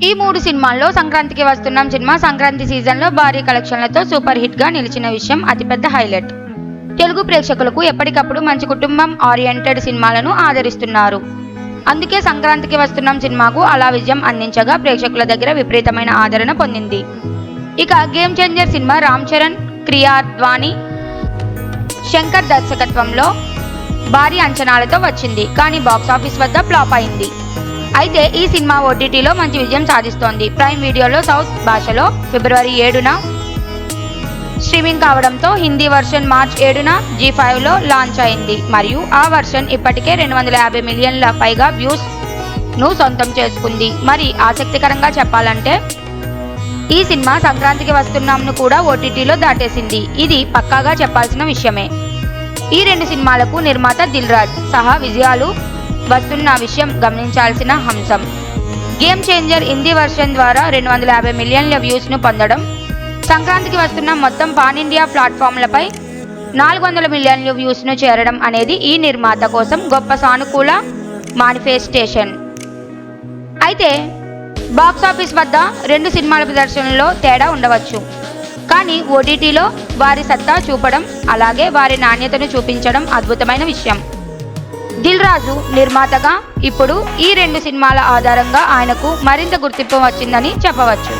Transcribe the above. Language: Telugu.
ఈ మూడు సినిమాల్లో సంక్రాంతికి వస్తున్నాం సినిమా. సంక్రాంతి సీజన్లో భారీ కలెక్షన్లతో సూపర్ హిట్గా నిలిచిన విషయం అతిపెద్ద హైలైట్. తెలుగు ప్రేక్షకులకు ఎప్పటికప్పుడు మంచి కుటుంబం ఆరియంటెడ్ సినిమాలను ఆదరిస్తున్నారు. అందుకే సంక్రాంతికి వస్తున్నాం సినిమాకు అలా విజయం అందించగా ప్రేక్షకుల దగ్గర విపరీతమైన ఆదరణ పొందింది. ఇక game changer cinema Ram Charan Kiara Advani Shankar దర్శకత్వంలో భారీ అంచనాలతో వచ్చింది. కానీ బాక్సాఫీస్ వద్ద ఫ్లాప్ అయింది. అయితే ఈ సినిమా ఓటీటీలో మంచి విజయం సాధిస్తోంది. ప్రైమ్ వీడియోలో సౌత్ భాషలో ఫిబ్రవరి ఏడున స్ట్రీమింగ్ కావడంతో హిందీ వర్షన్ మార్చ్ ఏడున జీ ఫైవ్లో లాంచ్ అయింది. మరియు ఆ వర్షన్ ఇప్పటికే రెండు వందల యాభై మిలియన్ల పైగా వ్యూస్ను సొంతం చేసుకుంది. మరి ఆసక్తికరంగా చెప్పాలంటే ఈ సినిమా సంక్రాంతికి వస్తున్నాంను కూడా ఓటీటీలో దాటేసింది. ఇది పక్కాగా చెప్పాల్సిన విషయమే. ఈ రెండు సినిమాలకు నిర్మాత దిల్ రాజ్ సహా విజయాలు వస్తున్న విషయం గమనించాల్సిన అంశం. గేమ్ చేంజర్ హిందీ వర్షన్ ద్వారా రెండు వందల యాభై మిలియన్ల వ్యూస్ను పొందడం సంక్రాంతికి వస్తున్న మొత్తం పాన్ ఇండియా ప్లాట్ఫామ్లపై నాలుగు వందల మిలియన్ల వ్యూస్ను చేరడం అనేది ఈ నిర్మాత కోసం గొప్ప సానుకూల మానిఫెస్టేషన్. అయితే బాక్సాఫీస్ వద్ద రెండు సినిమాల ప్రదర్శనలో తేడా ఉండవచ్చు. కానీ ఓటీటీలో వారి సత్తా చూపడం అలాగే వారి నాణ్యతను చూపించడం అద్భుతమైన విషయం. దిల్ రాజు నిర్మాతగా ఇప్పుడు ఈ రెండు సినిమాల ఆధారంగా ఆయనకు మరింత గుర్తింపు వచ్చిందని చెప్పవచ్చు.